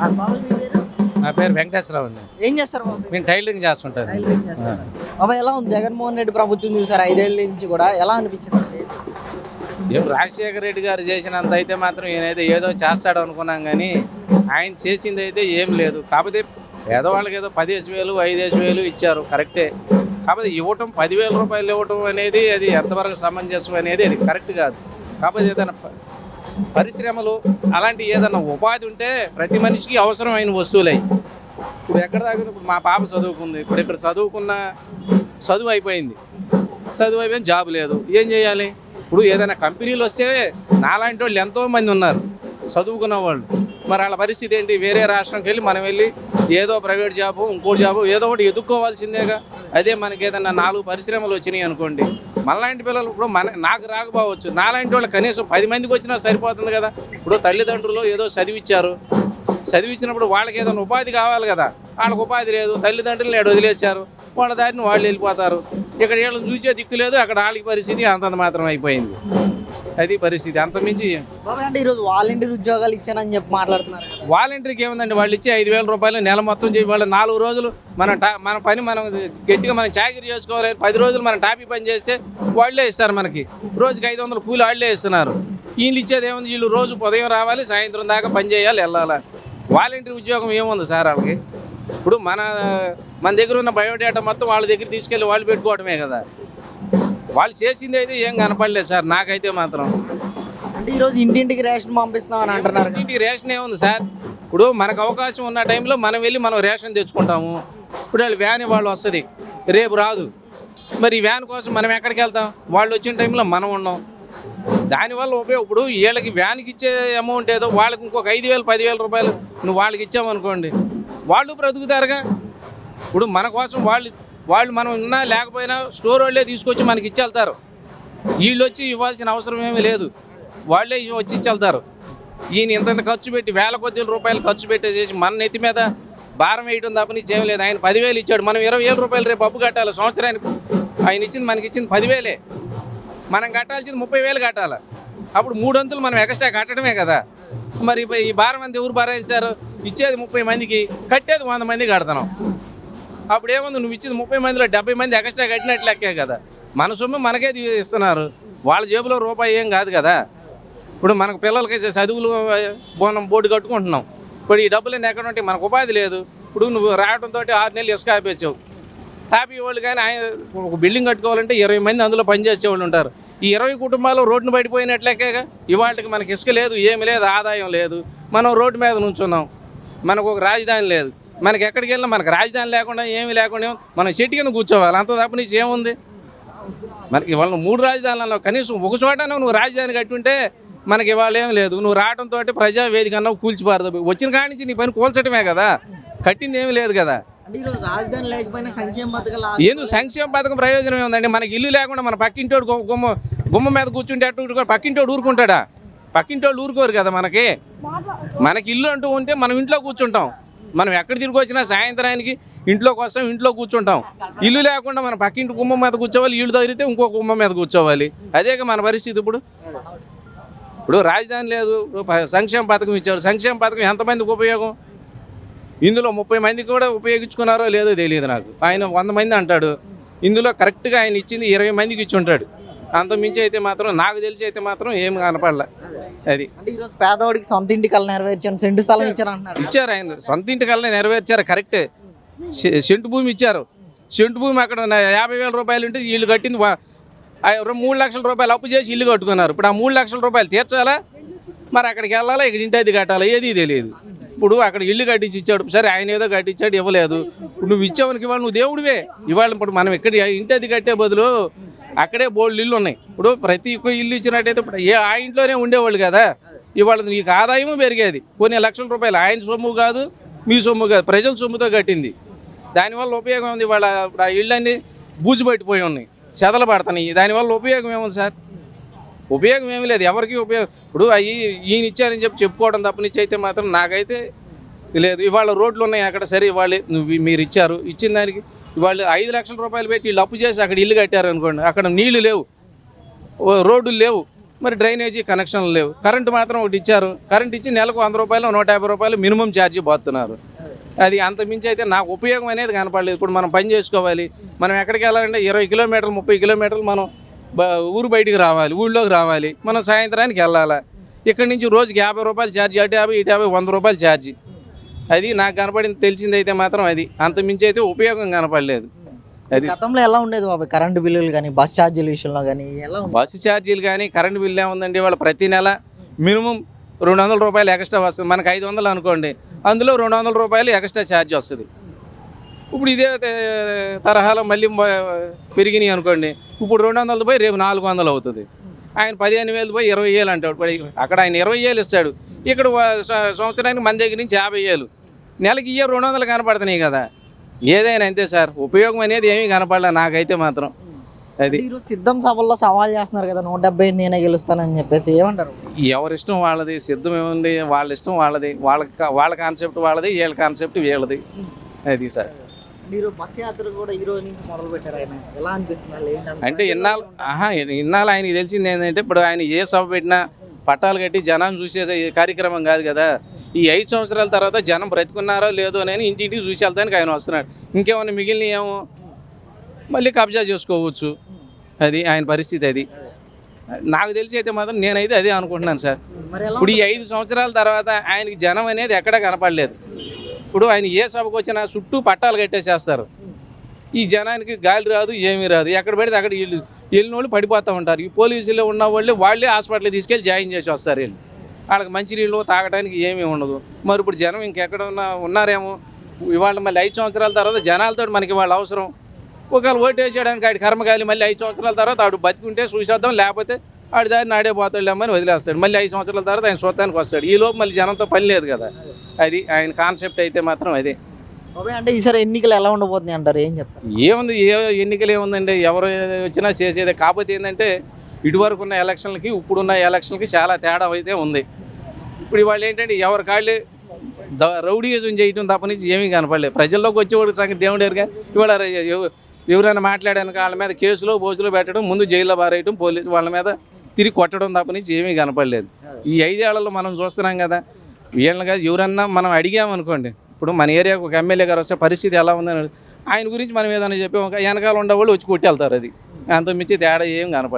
నా పేరు వెంకటేశ్వరరావు అండి. ఏం చేస్తారు బాబాయ్ నేను టైలరింగ్ చేస్తుంటాను? బాబాయ్ ఎలా ఉంది? జగన్మోహన్ రెడ్డి ప్రభుత్వం చూసారు? ఐదేళ్ళ నుంచి కూడా ఎలా అనిపించింది? ఏం రాజశేఖర రెడ్డి గారు చేసినంత అయితే మాత్రం ఈయనైతే ఏదో చేస్తాడు అనుకున్నాం కానీ ఆయన చేసింది అయితే ఏం లేదు. కాకపోతే పేదవాళ్ళకి ఏదో పదిహేను వేలు ఐదేసి వేలు ఇచ్చారు. కరెక్టే. కాకపోతే ఇవ్వటం పదివేల రూపాయలు ఇవ్వటం అనేది అది ఎంతవరకు సమంజసం అనేది అది కరెక్ట్ కాదు. కాకపోతే ఏదైనా పరిశ్రమలు అలాంటి ఏదైనా ఉపాధి ఉంటే ప్రతి మనిషికి అవసరమైన వస్తువులే. ఇప్పుడు ఎక్కడ దాకా ఇప్పుడు మా పాప చదువుకుంది ఇప్పుడు ఇక్కడ చదువుకున్న చదువు అయిపోయింది. చదువు అయిపోయింది జాబ్ లేదు. ఏం చేయాలి? ఇప్పుడు ఏదైనా కంపెనీలు వస్తే నాలాంటి వాళ్ళు ఎంతోమంది ఉన్నారు చదువుకున్న వాళ్ళు. మరి వాళ్ళ పరిస్థితి ఏంటి? వేరే రాష్ట్రంకి వెళ్ళి మనం వెళ్ళి ఏదో ప్రైవేట్ జాబు ఇంకోటి జాబు ఏదో ఒకటి ఎదుక్కోవాల్సిందేగా అదే మనకి ఏదైనా నాలుగు పరిశ్రమలు వచ్చినాయి అనుకోండి. మనలాంటి పిల్లలు ఇప్పుడు మన నాకు రాకపోవచ్చు. నాలాంటి వాళ్ళు కనీసం పది మందికి వచ్చినా సరిపోతుంది కదా. ఇప్పుడు తల్లిదండ్రులు ఏదో చదివిచ్చారు. చదివించినప్పుడు వాళ్ళకి ఏదైనా ఉపాధి కావాలి కదా. వాళ్ళకి ఉపాధి లేదు. తల్లిదండ్రులు నేడు వదిలేశారు. వాళ్ళ దారిని వాళ్ళు వెళ్ళిపోతారు. ఇక్కడ వీళ్ళని చూసే దిక్కు లేదు అక్కడ వాళ్ళకి పరిస్థితి అంతంత మాత్రం అయిపోయింది. అది పరిస్థితి. అంతమించి అంటే ఈరోజు వాలంటీర్ ఉద్యోగాలు ఇచ్చానని చెప్పి మాట్లాడుతున్నారు వాలంటీర్కి ఏముందండి? వాళ్ళు ఇచ్చే ఐదు వేల రూపాయలు నెల మొత్తం చేసి వాళ్ళు నాలుగు రోజులు మన మన పని మనం గట్టిగా మనం చాకరీ చేసుకోవాలి. పది రోజులు మనం టాపీ పని చేస్తే వాళ్ళే ఇస్తారు మనకి. రోజుకి ఐదు వందలు కూలి వాళ్ళే ఇస్తున్నారు. వీళ్ళు ఇచ్చేది ఏముంది? వీళ్ళు రోజు ఉదయం రావాలి సాయంత్రం దాకా పని చేయాలి వెళ్ళాలి. వాలంటీర్ ఉద్యోగం ఏముంది సార్ వాళ్ళకి? ఇప్పుడు మన మన దగ్గర ఉన్న బయోడేటా మొత్తం వాళ్ళ దగ్గర తీసుకెళ్ళి వాళ్ళు పెట్టుకోవడమే కదా. వాళ్ళు చేసింది అయితే ఏం కనపడలేదు సార్ నాకైతే మాత్రం. అంటే ఈరోజు ఇంటింటికి రేషన్ పంపిస్తామని అంటున్నారు. ఇంటికి రేషన్ ఏముంది సార్. ఇప్పుడు మనకు అవకాశం ఉన్న టైంలో మనం వెళ్ళి మనం రేషన్ తెచ్చుకుంటాము. ఇప్పుడు వాళ్ళు వ్యాన్ వాళ్ళు వస్తుంది రేపు రాదు. మరి ఈ వ్యాన్ కోసం మనం ఎక్కడికి వెళ్తాం? వాళ్ళు వచ్చిన టైంలో మనం ఉన్నాం. దానివల్ల ఉపయోగం ఇప్పుడు వీళ్ళకి వ్యాన్కి ఇచ్చే అమౌంట్ ఏదో వాళ్ళకి ఇంకొక ఐదు వేలు పదివేల రూపాయలు నువ్వు వాళ్ళకి ఇచ్చామనుకోండి వాళ్ళు బ్రతుకుతారుగా. ఇప్పుడు మన కోసం వాళ్ళు వాళ్ళు మనం ఉన్నా లేకపోయినా స్టోర్ వాళ్ళే తీసుకొచ్చి మనకి ఇచ్చి వెళ్తారు వీళ్ళు వచ్చి ఇవ్వాల్సిన అవసరం ఏమీ లేదు. వాళ్ళే వచ్చి ఇచ్చి వెళ్తారు ఈయన ఇంత ఖర్చు పెట్టి వేల కొద్ది రూపాయలు ఖర్చు పెట్టేసేసి మన నెత్తి మీద భారం వేయడం తప్ప లేదు. ఆయన పదివేలు ఇచ్చాడు. మనం ఇరవై వేల రూపాయలు రేపు అప్పు కట్టాలి. సంవత్సరానికి ఆయన ఇచ్చింది మనకి ఇచ్చింది పదివేలే. మనం కట్టాల్సింది ముప్పై వేలు కట్టాలి. అప్పుడు మూడొంతులు మనం ఎక్స్ట్రా కట్టడమే కదా. మరి ఇప్పుడు ఈ భారం అంతా ఎవరు భారేస్తారు ఇచ్చేది ముప్పై మందికి కట్టేది వంద మంది కడతాం అప్పుడు ఏముంది నువ్వు ఇచ్చేది ముప్పై మందిలో డెబ్బై మంది ఎక్స్ట్రా కట్టినట్లు లెక్కే కదా. మన సొమ్ము మనకే ఇస్తున్నారు. వాళ్ళ జేబులో రూపాయి ఏం కాదు కదా. ఇప్పుడు మనకు పిల్లలకి చదువులు బోనం బోర్డు కట్టుకుంటున్నాం. ఇప్పుడు ఈ డబ్బులు ఎక్కడ ఉంటే మనకు ఉపాధి లేదు. ఇప్పుడు నువ్వు రావడంతో ఆరు నెలలు ఇసుక ఆపేసావు. టాపీ వాళ్ళు కానీ ఆయన ఒక బిల్డింగ్ కట్టుకోవాలంటే ఇరవై మంది అందులో పనిచేసే వాళ్ళు ఉంటారు. ఈ ఇరవై కుటుంబాలు రోడ్డును బయటపోయినట్లేకేగా ఇవాళకి మనకి ఇసుక లేదు ఏమి లేదు ఆదాయం లేదు. మనం రోడ్డు మీద నుంచున్నాం. మనకు ఒక రాజధాని లేదు. మనకి ఎక్కడికి వెళ్ళినా మనకు రాజధాని లేకుండా ఏమి లేకుండా మనం చెట్టు కింద కూర్చోవాలి. అంత తప్ప నుంచి ఏముంది? మనకి ఇవాళ మూడు రాజధానులలో కనీసం ఒక చోట నువ్వు రాజధాని కట్టుంటే మనకి ఇవాళ ఏం లేదు. నువ్వు రావడంతో ప్రజా వేదిక అన్నావు కూల్చిపారదు వచ్చిన కాడి నుంచి నీ పని కూల్చడమే కదా? కట్టింది ఏమీ లేదు కదా? అంటే రాజధాని లేకపోయినా సంక్షేమ ఏందో సంక్షేమ పథకం ప్రయోజనం ఏముందండి? మనకి ఇల్లు లేకుండా మన పక్కింటోడు గుమ్మ గుమ్మ మీద కూర్చుంటే అటు కూడా పక్కింటోడు ఊరుకుంటాడా? పక్కింటోళ్ళు ఊరుకోరు కదా మనకి. మనకి ఇల్లు అంటూ ఉంటే మనం ఇంట్లో కూర్చుంటాం. మనం ఎక్కడ తిరిగి వచ్చినా సాయంత్రానికి ఇంట్లోకి వస్తాం ఇంట్లో కూర్చుంటాం. ఇల్లు లేకుండా మన పక్కింటి కుమ్మం మీద కూర్చోవాలి ఇల్లు తగిలితే ఇంకో గుమ్మ మీద కూర్చోవాలి. అదే మన పరిస్థితి ఇప్పుడు. ఇప్పుడు రాజధాని లేదు సంక్షేమ పథకం ఇచ్చారు. సంక్షేమ పథకం ఎంతమందికి ఉపయోగం? ఇందులో ముప్పై మందికి కూడా ఉపయోగించుకున్నారో లేదో తెలియదు నాకు. ఆయన వంద మంది అంటాడు. ఇందులో కరెక్ట్గా ఆయన ఇచ్చింది ఇరవై మందికి ఇచ్చి ఉంటాడు. అంత మించి అయితే మాత్రం నాకు తెలిసి అయితే మాత్రం ఏం కనపడలే. అది. అంటే ఈరోజు పేదవాడికి సొంత ఇంటి కల్లా నెరవేర్చాను సెంటు స్థలం అంటున్నారు. ఇచ్చారు ఆయన. సొంత ఇంటికల్లా నెరవేర్చారు కరెక్టే. సెంటు భూమి ఇచ్చారు. సెంటు భూమి అక్కడ యాభై వేల రూపాయలు ఉంటే వీళ్ళు కట్టింది మూడు లక్షల రూపాయలు అప్పు చేసి ఇల్లు కట్టుకున్నారు. ఇప్పుడు ఆ మూడు లక్షల రూపాయలు తీర్చాలా? మరి అక్కడికి వెళ్ళాలా? ఇక్కడ ఇంటి అది కట్టాలా? ఏది తెలియదు. ఇప్పుడు అక్కడ ఇల్లు కట్టించి ఇచ్చాడు. సరే ఆయన ఏదో కట్టించాడు ఇవ్వలేదు. నువ్వు ఇచ్చేవానికి ఇవాళ నువ్వు దేవుడివే. ఇవాళ ఇప్పుడు మనం ఇక్కడ ఇంటి అది కట్టే బదులు అక్కడే బోల్డ్ ఇల్లు ఉన్నాయి. ఇప్పుడు ప్రతి ఒక్క ఇల్లు ఇచ్చినట్టయితే ఇప్పుడు ఏ ఆ ఇంట్లోనే ఉండేవాళ్ళు కదా. ఇవాళ నీకు ఆదాయము పెరిగేది. కొన్ని లక్షల రూపాయలు. ఆయన సొమ్ము కాదు మీ సొమ్ము కాదు. ప్రజల సొమ్ముతో కట్టింది. దానివల్ల ఉపయోగం ఉంది వాళ్ళ ఇప్పుడు ఆ ఇళ్ళన్నీ బూజు పట్టిపోయి ఉన్నాయి. చెదలు పడుతున్నాయి. దానివల్ల ఉపయోగం ఏముంది సార్? ఉపయోగం ఏమీ లేదు. ఎవరికి ఉపయోగం? ఇప్పుడు అవి ఈయన ఇచ్చారని చెప్పి చెప్పుకోవడం తప్పనిచ్చి అయితే మాత్రం నాకైతే లేదు. ఇవాళ రోడ్లు ఉన్నాయి అక్కడ సరే ఇవాళ నువ్వు మీరు ఇచ్చారు. ఇచ్చిన దానికి ఇవాళ ఐదు లక్షల రూపాయలు పెట్టి వీళ్ళు అప్పు చేసి అక్కడ ఇల్లు కట్టారు అనుకోండి అక్కడ నీళ్ళు లేవు. ఓ రోడ్లు లేవు. మరి డ్రైనేజీ కనెక్షన్లు లేవు. కరెంటు మాత్రం ఒకటి ఇచ్చారు. కరెంట్ ఇచ్చి నెలకు వంద రూపాయలు నూట యాభై రూపాయలు మినిమం ఛార్జీ పోతున్నారు. అది అంత మించి అయితే నాకు ఉపయోగం అనేది కనపడలేదు. ఇప్పుడు మనం పని చేసుకోవాలి. మనం ఎక్కడికి వెళ్ళాలంటే ఇరవై కిలోమీటర్లు ముప్పై కిలోమీటర్లు మనం ఊరు బయటికి రావాలి ఊళ్ళోకి రావాలి మనం సాయంత్రానికి వెళ్ళాలి? ఇక్కడి నుంచి రోజుకి యాభై రూపాయలు ఛార్జీ అటు యాభై ఇటు యాభై వంద రూపాయలు ఛార్జీ. అది నాకు కనపడింది తెలిసింది అయితే మాత్రం అది. అంత మించి అయితే ఉపయోగం కనపడలేదు. అది గతంలో ఎలా ఉండేది బాబాయ్ కరెంటు బిల్లులు కానీ బస్ ఛార్జీల విషయంలో కానీ ఎలా బస్సు ఛార్జీలు కానీ కరెంటు బిల్లు ఏముందండి? వాళ్ళు ప్రతి నెల మినిమం రెండు వందల రూపాయలు ఎక్స్ట్రా వస్తుంది. మనకు ఐదు వందలు అనుకోండి అందులో రెండు వందల రూపాయలు ఎక్స్ట్రా ఛార్జ్ వస్తుంది. ఇప్పుడు ఇదే తరహాలో మళ్ళీ పెరిగినాయి అనుకోండి. ఇప్పుడు రెండు వందలు పోయి రేపు నాలుగు వందలు అవుతుంది. ఆయన పదిహేను వేలు పోయి ఇరవై వేలు అంటాడు. అక్కడ ఆయన ఇరవై వేలు ఇస్తాడు. ఇక్కడ సంవత్సరానికి మన దగ్గర నుంచి యాభై వేలు. నెలకి ఇయ్య రెండు వందలు కనపడుతున్నాయి కదా. ఏదైనా అంతే సార్. ఉపయోగం అనేది ఏమీ కనపడలే నాకైతే మాత్రం. అది. సిద్ధం సభల్లో సవాల్ చేస్తున్నారు కదా నూట డెబ్బై నేనే గెలుస్తానని చెప్పేసి ఏమంటారు? ఎవరి ఇష్టం వాళ్ళది సిద్ధం ఏముంది? వాళ్ళ ఇష్టం వాళ్ళది. వాళ్ళ వాళ్ళ కాన్సెప్ట్ వాళ్ళది వీళ్ళ కాన్సెప్ట్ వీళ్ళది. అది సార్. మీరు బస్ యాత్ర కూడా ఈ రోజు నుంచి మొదలు పెట్టారు ఆయన. ఎలా అనిపిస్తుంది? అంటే ఇన్నాళ్ళు ఆహా ఇన్నాళ్ళు ఆయనకి తెలిసింది ఏంటంటే ఇప్పుడు ఆయన ఏ సభ పెట్టినా పట్టాలు కట్టి జనం చూసే కార్యక్రమం కాదు కదా. ఈ ఐదు సంవత్సరాల తర్వాత జనం బ్రతుకున్నారో లేదో అని ఇంటింటికి చూసి వెళ్తానికి ఆయన వస్తున్నాడు. ఇంకేమన్నా మిగిలిన ఏమో? మళ్ళీ కబ్జా చేసుకోవచ్చు. అది ఆయన పరిస్థితి అది. నాకు తెలిసి అయితే మాత్రం నేనైతే అదే అనుకుంటున్నాను సార్. ఇప్పుడు ఈ ఐదు సంవత్సరాల తర్వాత ఆయనకి జనం అనేది ఎక్కడ కనపడలేదు. ఇప్పుడు ఆయన ఏ సభకు వచ్చినా చుట్టూ పట్టాలు కట్టేసేస్తారు. ఈ జనానికి గాలి రాదు ఏమీ రాదు. ఎక్కడ పెడితే అక్కడ వీళ్ళు వెళ్ళిన వాళ్ళు పడిపోతూ ఉంటారు. ఈ పోలీసులు ఉన్న వాళ్ళు వాళ్ళే హాస్పిటల్కి తీసుకెళ్ళి జాయిన్ చేసి వస్తారు వీళ్ళు. వాళ్ళకి మంచినీళ్ళు తాగడానికి ఏమీ ఉండదు. మరి ఇప్పుడు జనం ఇంకెక్కడ ఉన్నా ఉన్నారేమో. ఇవాళ మళ్ళీ ఐదు సంవత్సరాల తర్వాత జనాలతో మనకి వాళ్ళ అవసరం. ఒకవేళ ఓటు వేసేయడానికి ఆడి కర్మకాయలు మళ్ళీ ఐదు సంవత్సరాల తర్వాత ఆడు బతికుంటే చూసేద్దాం లేకపోతే ఆడి దారి నాడే పోతాడులేమని వదిలేస్తాడు. మళ్ళీ ఐదు సంవత్సరాల తర్వాత ఆయన స్వతానికి వస్తాడు. ఈలోపు మళ్ళీ జనంతో పని లేదు కదా. అది ఆయన కాన్సెప్ట్ అయితే మాత్రం అదే. అంటే ఈసారి ఎన్నికలు ఎలా ఉండబోతున్నాయి అంటారు? ఏం చెప్తారు? ఏముంది ఏ ఎన్నికలు ఏముందండి? ఎవరు వచ్చినా చేసేదే. కాకపోతే ఏంటంటే ఇటువరకు ఉన్న ఎలక్షన్లకి ఇప్పుడున్న ఎలక్షన్లకి చాలా తేడా అయితే ఉంది. ఇప్పుడు ఇవాళ ఏంటంటే ఎవరి కాళ్ళు ద- రౌడీయిజం చేయటం తప్ప నుంచి ఏమీ కనపడలేదు. ప్రజల్లోకి వచ్చేవాడు సంగతి దేవుడు ఎరుగా ఇవాళ ఎవ- ఎవరైనా మాట్లాడాను వాళ్ళ మీద కేసులో బోజులో పెట్టడం ముందు జైల్లో బారేయటం పోలీసు వాళ్ళ మీద తిరిగి కొట్టడం తప్ప నుంచి ఏమీ కనపడలేదు. ఈ ఐదేళ్ళలో మనం చూస్తున్నాం కదా వీళ్ళని కాదు ఎవరన్నా మనం అడిగామనుకోండి ఇప్పుడు మన ఏరియాకు ఒక ఎమ్మెల్యే గారు వస్తే పరిస్థితి ఎలా ఉందని ఆయన గురించి మనం ఏదైనా చెప్పి ఒక వెనకాల ఉండేవాళ్ళు వచ్చి కొట్టి వెళ్తారు అది. అంత మించి తేడా ఏం కనపడలేదు.